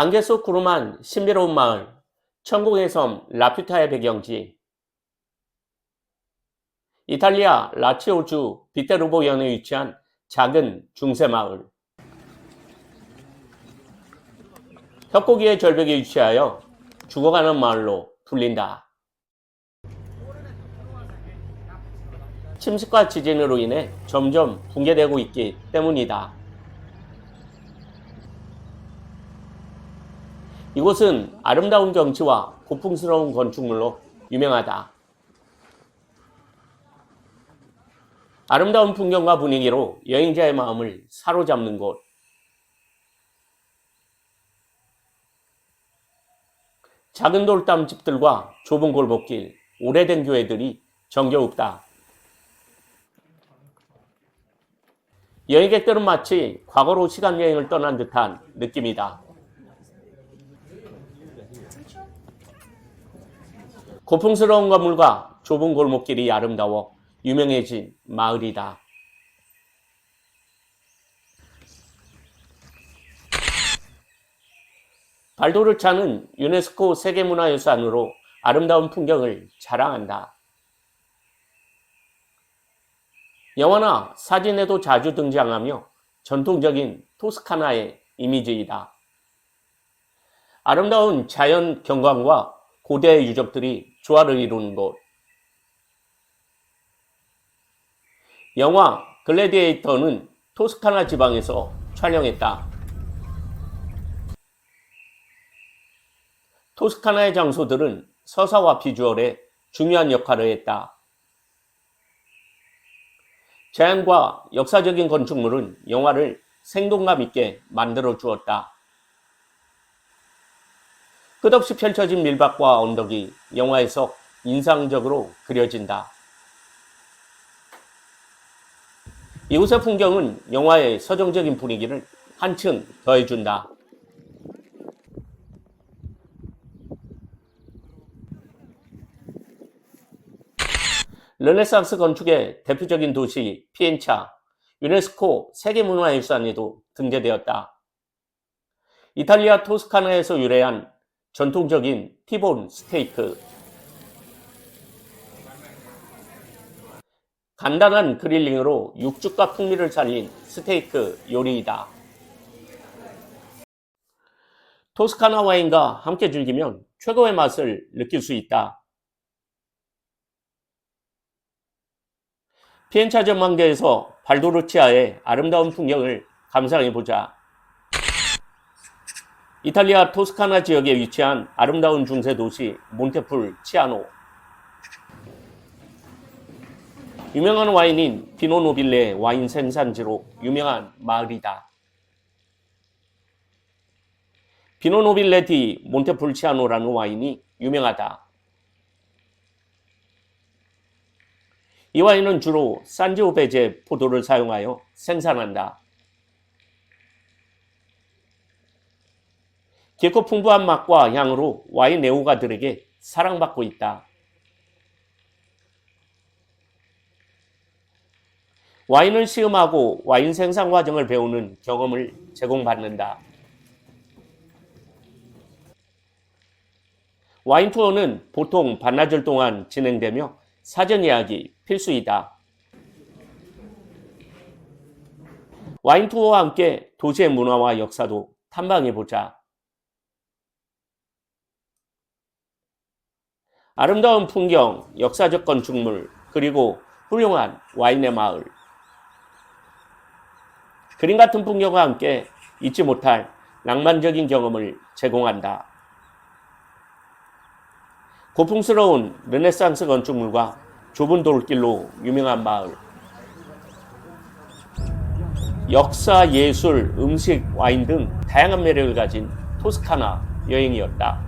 안개 속 구름한 신비로운 마을, 천국의 섬 라퓨타의 배경지. 이탈리아 라치오주 비테르보 연에 위치한 작은 중세 마을. 협곡위의 절벽에 위치하여 죽어가는 마을로 불린다. 침식과 지진으로 인해 점점 붕괴되고 있기 때문이다. 이곳은 아름다운 경치와 고풍스러운 건축물로 유명하다. 아름다운 풍경과 분위기로 여행자의 마음을 사로잡는 곳. 작은 돌담 집들과 좁은 골목길, 오래된 교회들이 정겨웁다. 여행객들은 마치 과거로 시간 여행을 떠난 듯한 느낌이다. 고풍스러운 건물과 좁은 골목길이 아름다워 유명해진 마을이다. 발도를 차는 유네스코 세계문화유산으로 아름다운 풍경을 자랑한다. 영화나 사진에도 자주 등장하며 전통적인 토스카나의 이미지이다. 아름다운 자연 경관과 고대 유적들이 조화를 이루는 곳. 영화 글래디에이터는 토스카나 지방에서 촬영했다. 토스카나의 장소들은 서사와 비주얼에 중요한 역할을 했다. 자연과 역사적인 건축물은 영화를 생동감 있게 만들어 주었다. 끝없이 펼쳐진 밀밭과 언덕이 영화에서 인상적으로 그려진다. 이곳의 풍경은 영화의 서정적인 분위기를 한층 더해준다. 르네상스 건축의 대표적인 도시 피엔차, 유네스코 세계문화유산에도 등재되었다. 이탈리아 토스카나에서 유래한 전통적인 티본 스테이크. 간단한 그릴링으로 육즙과 풍미를 살린 스테이크 요리이다. 토스카나 와인과 함께 즐기면 최고의 맛을 느낄 수 있다. 피엔차 전망대에서 발도르치아의 아름다운 풍경을 감상해보자. 이탈리아 토스카나 지역에 위치한 아름다운 중세 도시 몬테풀 치아노. 유명한 와인인 피노 노빌레 와인 생산지로 유명한 마을이다. 피노 노빌레 디 몬테풀 치아노라는 와인이 유명하다. 이 와인은 주로 산지오베제 포도를 사용하여 생산한다. 깊고 풍부한 맛과 향으로 와인 애호가들에게 사랑받고 있다. 와인을 시음하고 와인 생산 과정을 배우는 경험을 제공받는다. 와인 투어는 보통 반나절 동안 진행되며 사전 예약이 필수이다. 와인 투어와 함께 도시의 문화와 역사도 탐방해 보자. 아름다운 풍경, 역사적 건축물, 그리고 훌륭한 와인의 마을. 그림 같은 풍경과 함께 잊지 못할 낭만적인 경험을 제공한다. 고풍스러운 르네상스 건축물과 좁은 돌길로 유명한 마을. 역사, 예술, 음식, 와인 등 다양한 매력을 가진 토스카나 여행이었다.